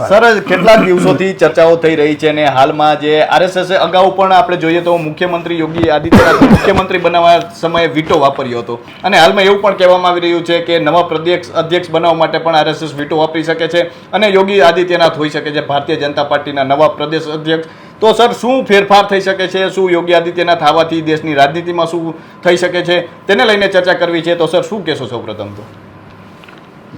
Sir કેટલાક દિવસોથી ચર્ચાઓ થઈ રહી છે અને હાલમાં જે આરએસએસ અગાઉ પણ આપણે જોઈએ તો મુખ્યમંત્રી યોગી આદિત્યનાથ મુખ્યમંત્રી બનાવવા સમયે વીટો વાપર્યો હતો. અને હાલમાં એવું પણ કહેવામાં આવી રહ્યું છે કે નવા પ્રદેશ અધ્યક્ષ બનાવવા માટે પણ આરએસએસ વીટો વાપરી શકે છે અને યોગી આદિત્યનાથ હોઈ શકે છે ભારતીય જનતા પાર્ટીના નવા પ્રદેશ અધ્યક્ષ. તો સર, શું ફેરફાર થઈ શકે છે? શું યોગી આદિત્યનાથ આવવાથી દેશની રાજનીતિમાં શું થઈ શકે છે? તેને લઈને ચર્ચા કરવી છે. તો સર, શું કહેશો સૌપ્રથમ તો?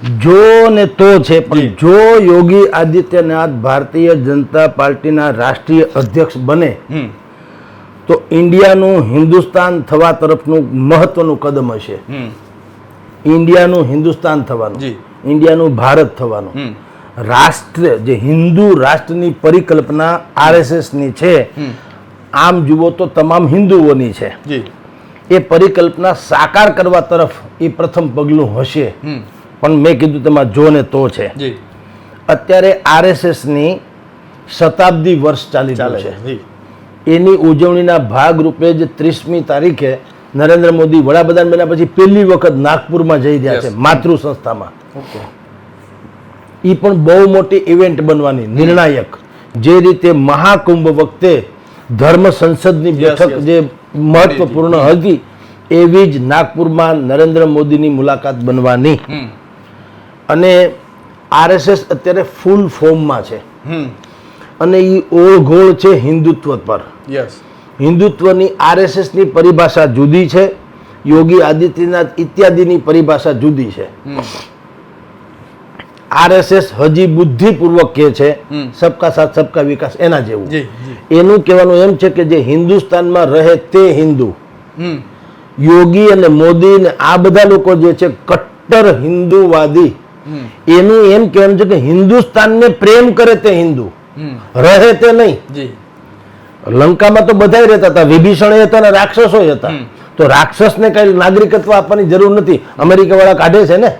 જો ને તો છે પણ જો. યોગી આદિત્યનાથ ભારતીય જનતા પાર્ટીના રાષ્ટ્રીય અધ્યક્ષ બને તો ઇન્ડિયાનું હિન્દુસ્તાન થવા તરફનું મહત્વનું કદમ હશે. ઇન્ડિયાનું હિન્દુસ્તાન થવાનું ઇન્ડિયાનું ભારત થવાનું. રાષ્ટ્ર જે હિન્દુ રાષ્ટ્રની પરિકલ્પના આરએસએસની છે આમ જુઓ તો તમામ હિન્દુઓની છે. એ પરિકલ્પના સાકાર કરવા તરફ એ પ્રથમ પગલું હશે. પણ મેં કીધું તેમાં જો ને તો છે. અત્યારે આરએસએસની શતાબ્દી વર્ષ ચાલી ચાલે છે એની ઉજવણીના ભાગરૂપે જ ત્રીસમી તારીખે નરેન્દ્ર મોદી વડાપ્રધાન બન્યા પછી પહેલી વખત નાગપુરમાં જઈ રહ્યા છે માતૃ સંસ્થામાં એ પણ બહુ મોટી ઇવેન્ટ બનવાની નિર્ણાયક. જે રીતે મહાકુંભ વખતે ધર્મ સંસદની બેઠક જે મહત્વપૂર્ણ હતી એવી જ નાગપુરમાં નરેન્દ્ર મોદીની મુલાકાત બનવાની. અને આરએસએસ અત્યારે ફૂલ ફોર્મમાં છે. હમ. અને એ ઓળઘોળ છે હિન્દુત્વ પર. યસ હિન્દુત્વની આરએસએસની પરિભાષા જુદી છે યોગી આદિત્યનાથ ઇત્યાદિની પરિભાષા જુદી છે. આરએસએસ હજી બુદ્ધિપૂર્વક કહે છે સબકા સાથ સબકા વિકાસ એના જેવું. એનું કહેવાનું એમ છે કે જે હિન્દુસ્તાનમાં રહે તે હિન્દુ. યોગી અને મોદી ને આ બધા લોકો જે છે કટ્ટર હિન્દુવાદી. એનું એમ કહેવાનું છે કે હિન્દુસ્તાનને પ્રેમ કરે તે હિન્દુ. રહે તે નહીં. લંકામાં તો બધા રહેતા હતા. વિભીષણ હતા અને રાક્ષસો હતા. તો રાક્ષસને કઈ નાગરિકત્વ આપવાની જરૂર નથી. અમેરિકા વાળા કાઢે છે ને?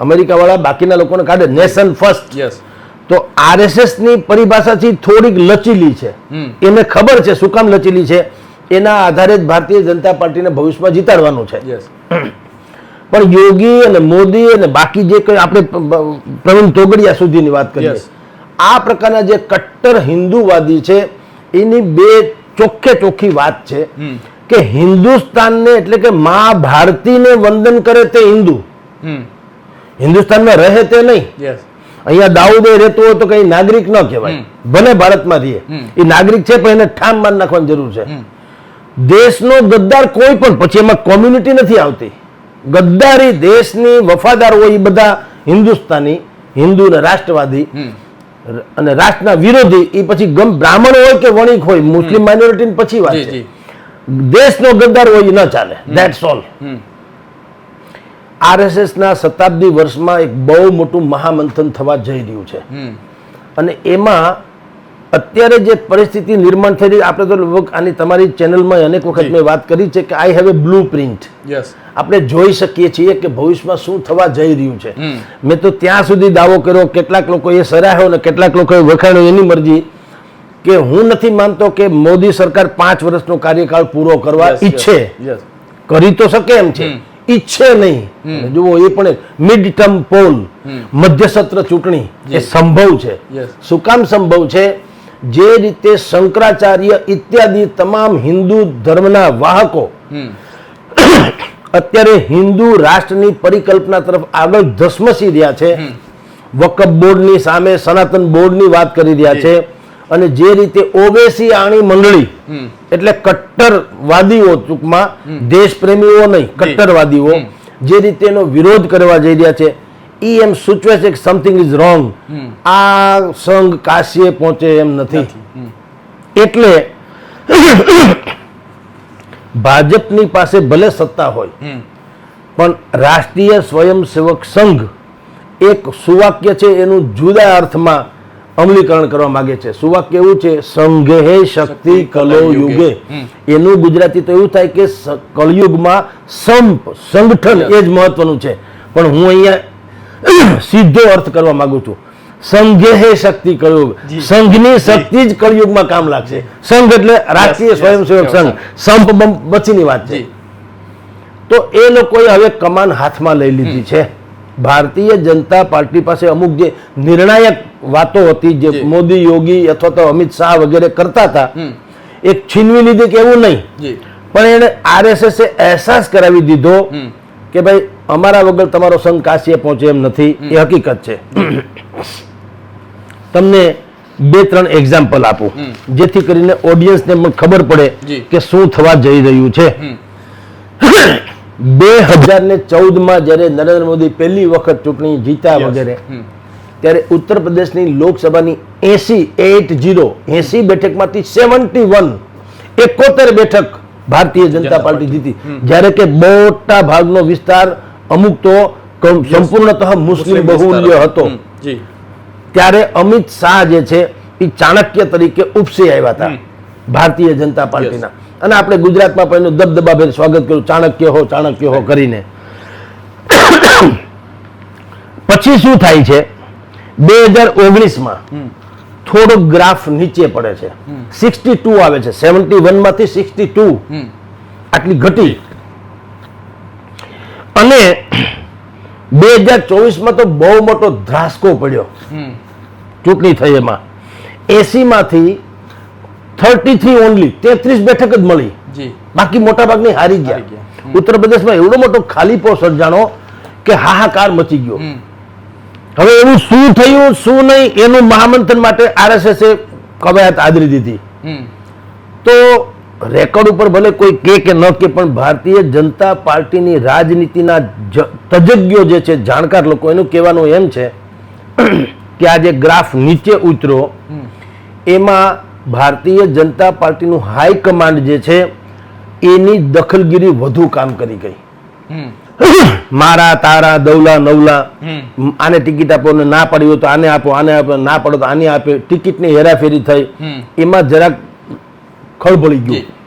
અમેરિકા વાળા બાકીના લોકોને કાઢે. Nation first. તો આરએસએસની પરિભાષાથી થોડીક લચીલી છે. એને ખબર છે શું કામ લચીલી છે? એના આધારે જ ભારતીય જનતા પાર્ટીને ભવિષ્યમાં જીતાડવાનું છે. યસ. પણ યોગી અને મોદી અને બાકી જે કંઈ આપણે પ્રવીણ તોગડિયા સુધીની વાત કરીએ. આ પ્રકારના જે કટ્ટર હિન્દુવાદી છે એની બે ચોખ્ખે ચોખ્ખી વાત છે કે હિન્દુસ્તાનને એટલે કે મા ભારતીને વંદન કરે તે હિન્દુ. હિન્દુસ્તાનમાં રહે તે નહીં. અહીંયા દાઉદે રહેતો હોય તો કઈ નાગરિક ન કહેવાય. ભલે ભારતમાં રહીએ. એ નાગરિક છે પણ એને ઠામ માન નાખવાની જરૂર છે. દેશનો ગદ્દાર કોઈ પણ પછી એમાં કોમ્યુનિટી નથી આવતી. ગદ્દારી દેશની વફાદાર હોય એ બધા હિન્દુસ્તાની હિન્દુ ને રાષ્ટ્રવાદી અને રાષ્ટ્રના વિરોધી એ પછી ગમ બ્રાહ્મણ હોય કે વણિક હોય મુસ્લિમ માઇનોરિટી પછી વાત છે. દેશનો ગદ્દાર હોય એ ન ચાલે. ધેટ્સ ઓલ આરએસએસ ના શતાબ્દી વર્ષમાં એક બહુ મોટું મહામંથન થવા જઈ રહ્યું છે. અને એમાં અત્યારે જે પરિસ્થિતિ નિર્માણ થઈ રહી આપણે તો લગભગ આની તમારી ચેનલમાં અનેક વખત મેં વાત કરી છે કે I have a blue print આપણે જોઈ શકીએ છીએ કે ભવિષ્યમાં શું થવા જઈ રહ્યું છે. મેં તો ત્યાં સુધી દાવો કર્યો કેટલાક લોકોએ સરાહ્યો ને કેટલાક લોકોએ વખાણ્યો એની મરજી કે હું નથી માનતો કે મોદી સરકાર પાંચ વર્ષનો કાર્યકાળ પૂરો કરવા ઈચ્છે. કરી તો શકે એમ છે. ઈચ્છે નહીં. જુઓ એ પણ મિડ ટર્મ પોલ મધ્ય સત્ર ચૂંટણી એ સંભવ છે. શું કામ સંભવ છે? જે રીતે શંકરાચાર્ય ઇત્યાદિ તમામ હિન્દુ ધર્મના વાહકો અત્યારે હિન્દુ રાષ્ટ્રની પરિકલ્પના તરફ આગળ ધસમસી રહ્યા છે. વકફ બોર્ડની સામે સનાતન બોર્ડની વાત કરી રહ્યા છે. અને જે રીતે ઓબેસી આણી મંડળી એટલે કટ્ટરવાદીઓ ટૂંકમાં દેશપ્રેમીઓ નહીં કટ્ટરવાદીઓ જે રીતે એનો વિરોધ કરવા જઈ રહ્યા છે. એ એમ સૂચવે છે કે સમથિંગ ઇઝ રોંગ આ સંઘ કાશીએ પહોંચે એમ નથી. એટલે ભાજપની પાસે ભલે સત્તા હોય પણ રાષ્ટ્રીય સ્વયંસેવક સંઘ એક સુવાક્ય છે એનું જુદા અર્થમાં અમલીકરણ કરવા માંગે છે. સુવાક્ય એવું છે સંઘે શક્તિ કલો યુગે. એનું ગુજરાતી તો એવું થાય કે કળયુગમાં સંપ સંગઠન એ જ મહત્વનું છે. પણ હું અહીંયા સીધો અર્થ કરવા માંગુ છું. સંઘે શક્તિ કળયુગ. સંઘની શક્તિ જ કળયુગમાં કામ લાગશે. સંઘ એટલે રાષ્ટ્રીય સ્વયંસેવક સંઘ. સંપ પછીની વાત છે. તો એ લોકોએ હવે કમાન હાથમાં લઈ લીધી છે. ભારતીય જનતા પાર્ટી પાસે અમુક જે નિર્ણાયક વાતો હતી જે મોદી યોગી અથવા તો અમિત શાહ વગેરે કરતા હતા એ એક છીનવી લીધી કે એવું નહીં. પણ એને આરએસએસ એ અહેસાસ કરાવી દીધો કે ભાઈ અમારા વગર તમારો સંઘ કાશીએ પહોંચે એમ નથી. એ હકીકત છે. તમને બે ત્રણ એક્ઝામ્પલ આપું. જેથી કરીને ઓડિયન્સને પણ ખબર પડે કે શું થવા જઈ રહ્યું છે. બે હજાર ને ચૌદમાં જ્યારે નરેન્દ્ર મોદી પહેલી વખત ચૂંટણી જીત્યા વગેરે ત્યારે ઉત્તર પ્રદેશની લોકસભાની એસી એટ જીરો એસી બેઠકમાંથી સેવન્ટી વન એકોતેર બેઠક ભારતીય જનતા પાર્ટી જીતી. જ્યારે કે મોટા ભાગનો વિસ્તાર અમુક તો સંપૂર્ણતઃ મુસ્લિમ બહુલ્ય હતો. ત્યારે અમિત શાહ જે છે એ ચાણક્ય તરીકે ઉપસી આવ્યા હતા. ભારતીય જનતા પાર્ટીના. અને આપણે ગુજરાતમાં પણ એનું દબદબાભેર સ્વાગત કર્યું. ચાણક્ય હો ચાણક્ય હો કરીને. પછી શું થાય છે? બે હજાર ઓગણીસમાં. થોડો ગ્રાફ નીચે પડે છે. સિક્સટી ટુ આવે છે. સેવન્ટી વનમાંથી સિક્સટી ટુ આટલી ઘટી. અને બે હજાર ચોવીસમાં તો બહુ મોટો ધ્રાસકો પડ્યો. ચૂંટણી થઈ એમાં. એસીમાંથી થર્ટી થ્રી ઓનલી તેત્રીસ બેઠક જ મળી. બાકી મોટા ભાગની હારી ગયા. ઉત્તર પ્રદેશમાં એવડો મોટો ખાલીપો સર્જાણો કે હાહાકાર મચી ગયો. હવે એવું શું થયું શું નહીં એનું મહામંથન માટે આરએસએસ એ કવાયત આદરી દીધી. તો રેકોર્ડ ઉપર ભલે કોઈ કે કે ન કે પણ ભારતીય જનતા પાર્ટીની રાજનીતિના તજજ્ઞો જે છે જાણકાર લોકો એનું કહેવાનું એમ છે કે આ જે ગ્રાફ નીચે ઉતરો એમાં ભારતીય જનતા પાર્ટીનું હાઈકમાન્ડ જે છે એની દખલગીરી વધુ કામ કરી ગઈ. મારા તારા દૌલા નવલા આને ટિકિટ આપો ને ના પાડી તો આને આપો આને આપો ના પડો તો આને આપે ટિકિટની હેરાફેરી થઈ. એમાં જરાક ખળભળી જી. ગયું